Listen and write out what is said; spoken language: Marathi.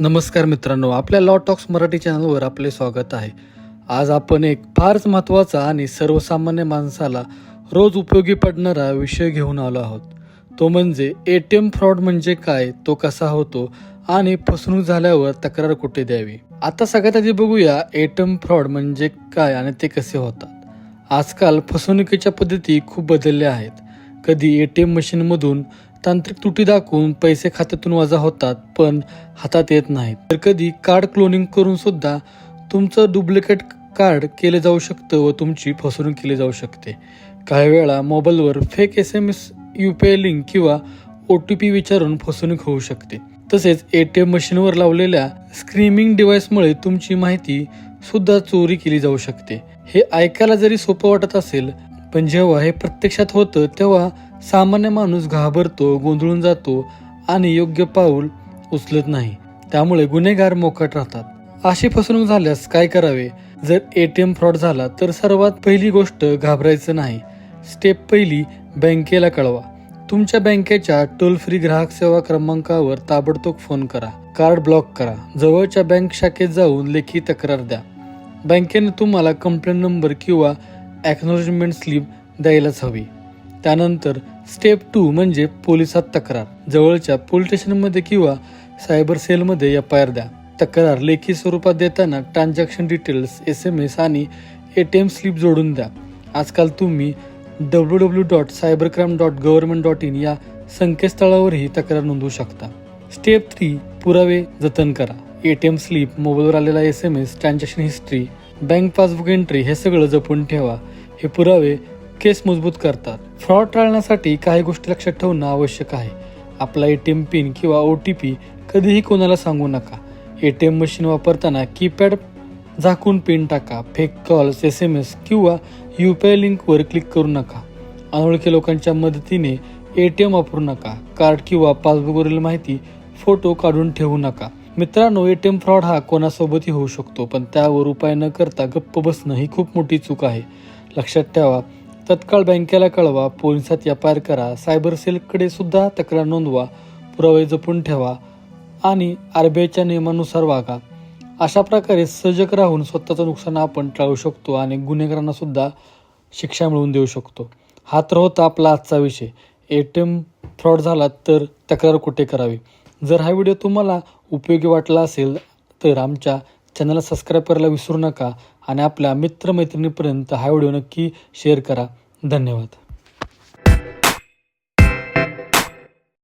नमस्कार मित्रांनो आपल्या लॉ टॉक्स मराठी चॅनलवर आपले स्वागत आहे. आज आपण एक फारच महत्त्वाचा आणि सर्वसामान्य माणसाला रोज उपयोगी पडणारा विषय घेऊन आलो आहोत. तो म्हणजे ए टी एम फ्रॉड म्हणजे काय तो कसा होतो आणि फसवणूक झाल्यावर तक्रार कुठे द्यावी? आता सगळ्यात आधी बघूया ए टी एम फ्रॉड म्हणजे काय आणि ते कसे होतात. आजकाल फसवणुकीच्या पद्धती खूप बदलल्या आहेत. कधी ए टी एम मशीनमधून तांत्रिक त्रुटी दाखवून पैसे खात्यातून वजा होतात पण हातात येत नाहीत. तर कधी कार्ड क्लोनिंग करून सुद्धा तुमचं डुप्लिकेट कार्ड केले जाऊ शकतं व तुमची फसवणूक केली जाऊ शकते. काही वेळा मोबाईलवर fake S M S U P I link किंवा ओ टी पी विचारून फसवणूक होऊ शकते. तसेच ए टी एम मशीनवर लावलेल्या स्क्रीमिंग डिव्हाइसमुळे तुमची माहिती सुद्धा चोरी केली जाऊ शकते. हे ऐकायला जरी सोपं वाटत असेल पण जेव्हा हे प्रत्यक्षात होतं तेव्हा सामान्य माणूस घाबरतो गोंधळून जातो आणि योग्य पाऊल उचलत नाही. त्यामुळे गुन्हेगार मोकट राहतात. अशी फसवणूक झाल्यास काय करावे? जर ए टी एम फ्रॉड झाला तर सर्वात पहिली गोष्ट घाबरायचं नाही. स्टेप पहिली बँकेला कळवा. तुमच्या बँकेच्या टोल फ्री ग्राहक सेवा क्रमांकावर ताबडतोब फोन करा. कार्ड ब्लॉक करा. जवळच्या बँक शाखेत जाऊन लेखी तक्रार द्या. बँकेने तुम्हाला कंप्लेंट नंबर किंवा ॲक्नॉलेजमेंट स्लिप द्यायलाच हवी. त्यानंतर स्टेप टू म्हणजे पोलिसात तक्रार. जवळच्या पोलीस स्टेशनमध्ये किंवा सायबर सेलमध्ये एफ आय आर द्या. तक्रार लेखी स्वरूपात देताना transaction details S M S आणि ए टी एम स्लिप जोडून द्या. आजकाल तुम्ही W W dot cyber crime dot government dot in या संकेतस्थळावरही तक्रार नोंदवू शकता. स्टेप थ्री पुरावे जतन करा. ए टी एम स्लिप मोबाईलवर आलेला S M S transaction history bank passbook entry हे सगळं जपून ठेवा. हे पुरावे केस मजबूत करतात. फ्रॉड टाळण्यासाठी काही गोष्टी लक्षात ठेवणं आवश्यक आहे. आपला ए टी एम पिन किंवा ओ टी पी कधीही कोणाला सांगू नका. ए टी एम मशीन वापरताना कीपॅड झाकून पिन टाका fake calls S M S किंवा यू पी आय लिंकवर क्लिक करू नका. अनोळखी लोकांच्या मदतीने ए टी एम वापरू नका. कार्ड किंवा पासबुकवरील माहिती फोटो काढून ठेवू नका. मित्रांनो ए टी एम फ्रॉड हा कोणासोबतही होऊ शकतो पण त्यावर उपाय न करता गप्प बसणं ही खूप मोठी चूक आहे. लक्षात ठेवा तत्काळ बँकेला कळवा पोलिसात व्यापार करा सायबर सेलकडे सुद्धा तक्रार नोंदवा पुरावे जपून ठेवा आणि आर बी आयच्या नियमानुसार वागा. अशा प्रकारे सजग राहून स्वतःचं नुकसान आपण टाळू शकतो आणि गुन्हेगारांना सुद्धा शिक्षा मिळवून देऊ शकतो. हा तर होता आपला आजचा विषय. ए टी एम फ्रॉड झाला तर तक्रार कुठे करावी? जर हा व्हिडिओ तुम्हाला उपयोगी वाटला असेल तर आमच्या चॅनलला सबस्क्राईब करायला विसरू नका आणि आपल्या मित्रमैत्रिणीपर्यंत हा व्हिडिओ नक्की शेअर करा. धन्यवाद.